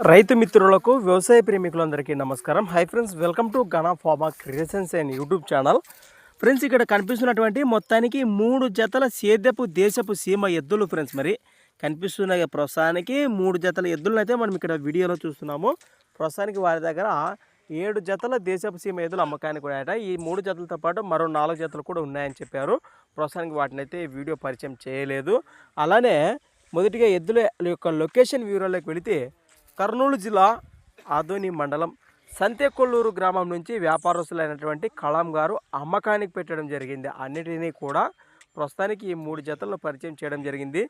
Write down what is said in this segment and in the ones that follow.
రైతు మిత్రులకు వ్యవసాయ ప్రేమికులందరికీ నమస్కారం. Hi friends welcome to Gana pharma creations and YouTube channel friends ఇక్కడ కనిపిస్తున్నటువంటి మొత్తానికి మూడు జతల సేద్యపు దేశపు సీమ ఎద్దులు ఫ్రెండ్స్ మరి. కనిపిస్తున్న ప్రస్తుతానికి మూడు జతల ఎద్దులను అయితే మనం ఇక్కడ వీడియోలో చూస్తున్నాము. ప్రస్తుతానికి వారి దగ్గర ఏడు జతల దేశపు సీమ ఎద్దులు అమ్మకానికి ఉన్నాయట ఈ మూడు జతలతో పాటు మరో నాలుగు జతలు కూడా ఉన్నాయని చెప్పారు. ప్రస్తుతానికి వాటిని అయితే వీడియో పరిచయం చేయలేదు. అలానే మొదటిగా ఎద్దుల యొక్క లొకేషన్ వివరాలకు వెళితే కర్నూలు జిల్లా ఆదోని మండలం సంతేకొల్లూరు గ్రామం నుంచి వ్యాపారస్తులైనటువంటి కళాం గారు అమ్మకానికి పెట్టడం జరిగింది. అన్నిటినీ కూడా ప్రస్తుతానికి ఈ మూడు జతలను పరిచయం చేయడం జరిగింది.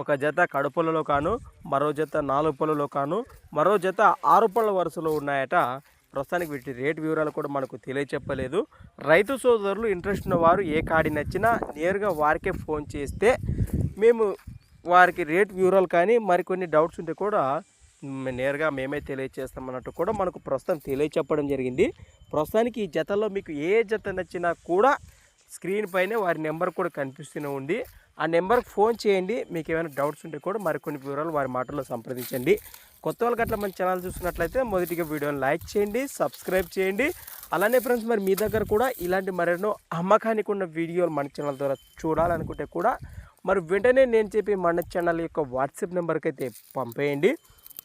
ఒక జత కడుపులలో కాను మరో జత నాలుగు పళ్ళలో కాను మరో జత ఆరు పళ్ళ వరుసలో ఉన్నాయట. ప్రస్తుతానికి వీటి రేట్ వివరాలు కూడా మనకు తెలియచెప్పలేదు. రైతు సోదరులు ఇంట్రెస్ట్ ఉన్న వారు ఏ కాడి నచ్చినా నేరుగా వారికే ఫోన్ చేస్తే మేము వారికి రేట్ వివరాలు కానీ మరికొన్ని డౌట్స్ ఉంటే కూడా నేరుగా మేమే తెలియచేస్తాం అన్నట్టు కూడా మనకు ప్రస్తుతం తెలియచెప్పడం జరిగింది. ప్రస్తుతానికి ఈ జతల్లో మీకు ఏ జత నచ్చినా కూడా స్క్రీన్ పైనే వారి నెంబర్ కూడా కనిపిస్తూనే ఉంది. ఆ నెంబర్కి ఫోన్ చేయండి. మీకు ఏమైనా డౌట్స్ ఉంటే కూడా మరికొన్ని వివరాలు వారి మాటల్లో సంప్రదించండి. కొత్త వాళ్ళకి అట్లా మన ఛానల్ చూసినట్లయితే మొదటిగా వీడియోని లైక్ చేయండి సబ్స్క్రైబ్ చేయండి. అలానే ఫ్రెండ్స్ మరి మీ దగ్గర కూడా ఇలాంటి మరెన్నో అమ్మకానికి ఉన్న వీడియోలు మన ఛానల్ ద్వారా చూడాలనుకుంటే కూడా మరి వెంటనే నేను చెప్పి మన ఛానల్ యొక్క వాట్సాప్ నెంబర్కి అయితే పంపేయండి.